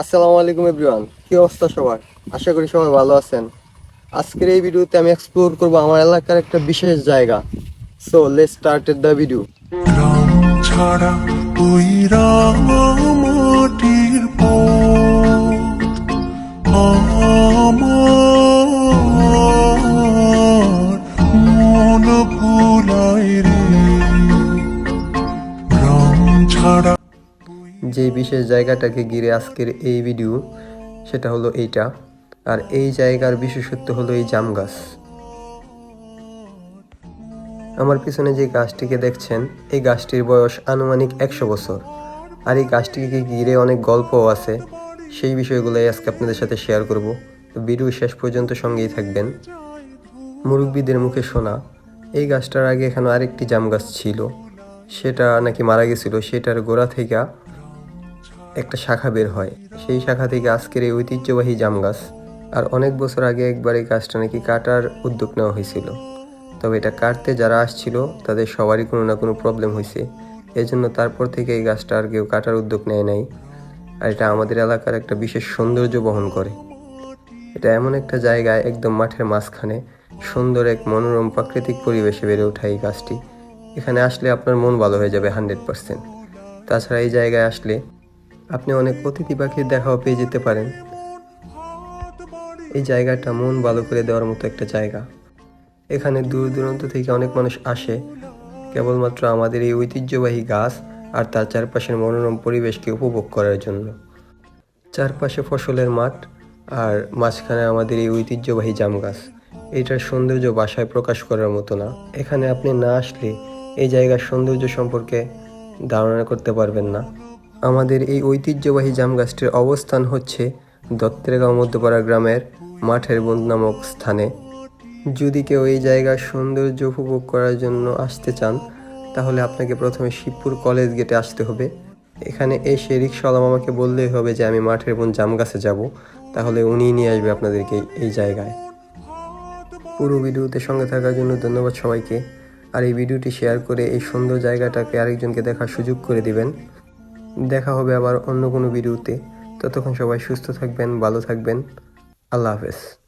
আসসালামু আলাইকুম এভরিওয়ান কি অবস্থা সবার? আশা করি সবাই ভালো আছেন। আজকের এই ভিডিওতে আমি এক্সপ্লোর করব আমার এলাকার একটা বিশেষ জায়গা। So let's started the video যে বিশেষ জায়গাটাকে ঘিরে আজকের এই ভিডিও সেটা হলো এইটা। আর এই জায়গার বিশেষত্ব হলো এই জাম গাছ। আমার পিছনে যে গাছটিকে দেখছেন, এই গাছটির বয়স আনুমানিক একশো বছর। আর এই গাছটিকে ঘিরে অনেক গল্পও আছে। সেই বিষয়গুলোই আজকে আপনাদের সাথে শেয়ার করব। ভিডিও শেষ পর্যন্ত সঙ্গেই থাকবেন। মুরব্বীদের মুখে শোনা এই গাছটার আগে এখানে আরেকটি জাম গাছ ছিল। সেটা নাকি মারা গেছিল। সেটার গোড়া থেকে একটা শাখা বের হয়। সেই শাখা থেকে আজকের এই ঐতিহ্যবাহী জাম গাছ। আর অনেক বছর আগে একবার এই গাছটা নাকি কাটার উদ্যোগ নেওয়া হয়েছিল। তবে এটা কাটতে যারা আসছিল, তাদের সবারই কোনো না কোনো প্রবলেম হয়েছে। এজন্য তারপর থেকে এই গাছটা আর কেউ কাটার উদ্যোগ নেয় নাই। আর এটা আমাদের এলাকার একটা বিশেষ সৌন্দর্য বহন করে। এটা এমন একটা জায়গায় একদম মাঠের মাঝখানে। সুন্দর এক মনোরম প্রাকৃতিক পরিবেশে বেড়ে ওঠা এই গাছটি। এখানে আসলে আপনার মন ভালো হয়ে যাবে হান্ড্রেড পার্সেন্ট। তাছাড়া এই জায়গায় আসলে আপনি অনেক অতিথি পাখির দেখাও পেয়ে যেতে পারেন। এই জায়গাটা মন ভালো করে দেওয়ার মতো একটা জায়গা। এখানে দূর দূরান্ত থেকে অনেক মানুষ আসে। কেবলমাত্র আমাদের এই ঐতিহ্যবাহী গাছ আর তার চারপাশের মনোরম পরিবেশকে উপভোগ করার জন্য। চারপাশে ফসলের মাঠ আর মাঝখানে আমাদের এই ঐতিহ্যবাহী জাম গাছ। এটার সৌন্দর্য বাসায় প্রকাশ করার মতো না। এখানে আপনি না আসলে এই জায়গার সৌন্দর্য সম্পর্কে ধারণা করতে পারবেন না। আমাদের এই ঐতিহ্যবাহী জাম গাছটির অবস্থান হচ্ছে দত্তেরগাঁও মধ্যপাড়া গ্রামের মাঠের বন্ধ নামক স্থানে। যদি কেউ এই জায়গার সৌন্দর্য উপভোগ করার জন্য আসতে চান, তাহলে আপনাকে প্রথমে শিবপুর কলেজ গেটে আসতে হবে। এখানে এসে রিক্সাওয়ালা মামাকে বললেই হবে যে, আমি মাঠের বোন জাম গাছে যাব। তাহলে উনিই নিয়ে আসবে আপনাদেরকে এই জায়গায়। পুরো ভিডিওতে সঙ্গে থাকার জন্য ধন্যবাদ সবাইকে। আর এই ভিডিওটি শেয়ার করে এই সুন্দর জায়গাটাকে আরেকজনকে দেখার সুযোগ করে দিবেন। দেখা হবে আবার অন্য কোনো ভিডিওতে। ততক্ষণ সবাই সুস্থ থাকবেন ভালো থাকবেন। আল্লাহ হাফেজ।